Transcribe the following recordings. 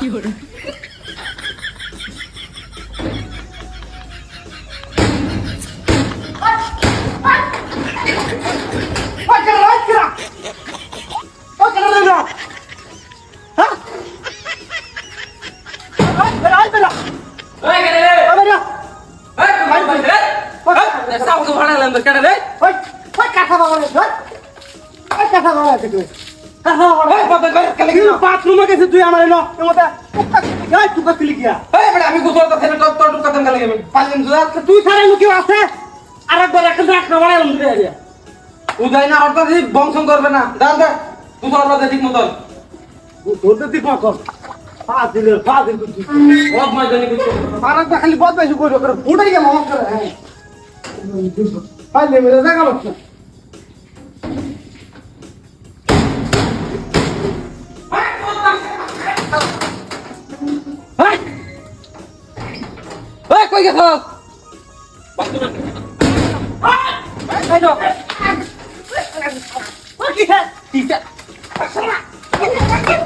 ওই কেন ওই কেন ওই কেন রে হ্যাঁ ওই বেরা ওই বেরা ওই কেডে রে ওই বেরা ওই ভাই ভাই রে তো বাথরুমে গেছিস তুই আমার এলো এমতে বড় আমি গোসল তো তো তো গেলে আমি পাঁচজন সুদা তুই ছাড়া লোক আছে একটা এরিয়া উদয় না হঠাৎ বংশন করবে না দাঁড়া দাঁড়া গোসল করতে ঠিক মতন ধরতে তুই কত পাঁচ দিনের পাঁচ দিন তুই বহুত মজা নি কিছু খালি বদমাইশি করে করে ফুটাই গেল আমার করে হ্যাঁ পাইলে মেরে দেখা লোক কই গেছ এই তো কি হ্যাঁ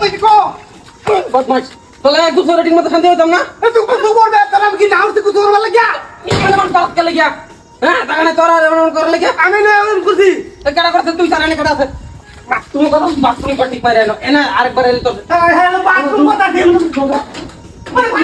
তুই কো বদমাশ তোলে গোসল ঠিক মতো শান্তি হতাম না তুই কো করবে তাহলে আমি কি নাও তুই কো করবে লাগিয়া? মানে মন তাক গেলে গিয়া। হ্যাঁ তাকানে তোরা এমন করে লাগে আমি না এমন করছি। কেডা করতে তুই সারানি কেডা আছে? তুমি কথা বাথরুম পাটি পারে এলো। এনা আরেকবার এলে তোর। হ্যাঁ হ্যাঁ বাথরুম কথা দিল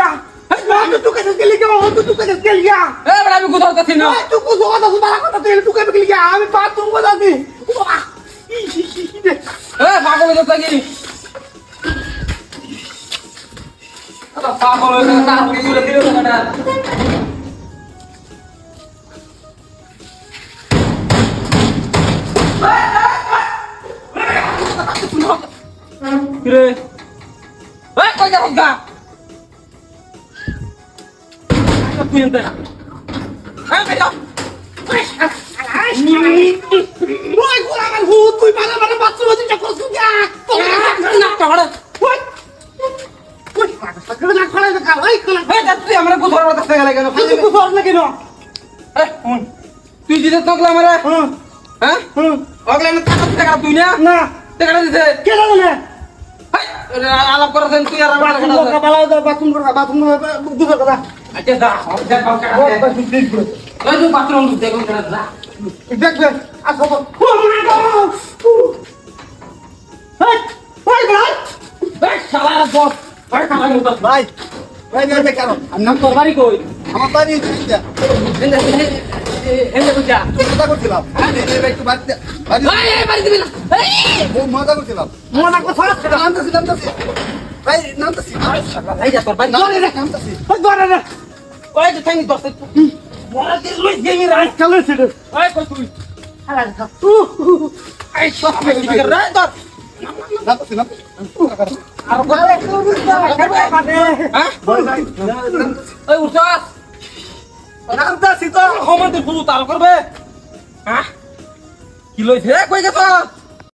আমার তো কথা গেলি গা এই আমি এ বড়া কোথাও কাছি না তুই কথা সুবালা কথা তুই তুই কেন গেলি গা আমি বাথরুম কথা দি এ পাগল হয়ে যাচ্ছে পাগল হয়ে যাচ্ছে দিল না তুই এনতে এই বেটা ওই গোলা আমার হু তুই মানে মানে বাথরুম আছে চক্কর সুজা না টাড়া ওই ওই কথা না ওই তুই আমরা কোথাও গেলে কেন তুই কেন তুই দিতে তকলা আমারে হ্যাঁ না টাকা টাকা তুই না না টাকা দিতে কে জানে হাই আলাপ করেছেন তুই আর আমার বাথরুম বাথরুম দুটো কথা আচ্ছা যা কাউ টাকা ওই দে বাথরুম প্লিজ করে ওই তুই বাথরুম দেখুন কেন দা দেখবে আসো ও মা গো এই ওই ভাই। এই শালা বস ভাই কামাই মত ভাই ভাই ভাই কেন? আর নাম তোর বাড়ি কই? আমার বাড়ি এটা এনে এনে বুঝা মজা করছিলাম। একটু বাড়ি এই এই বাড়ি দিবি না এই মজা করছিলাম। মজা কথা নামতেছি নামতেছি। ভাই নামতেছি। এই যা তোর বাড়ি। ধরে রে। নামতেছি। ওই রে। ওই যে থাকি দস্তে বড় দিস লই গেমি রাই চলে ছেড়ে ওই কই তুই হালা এই সব মেকি কর? রে তোর নামতেছি নামতেছি আর হ্যাঁ ওই উঠছাস নামতেছি তো কমান্ডে ফুল তাল করবে। হ্যাঁ? কি লইছে? কই গেছ?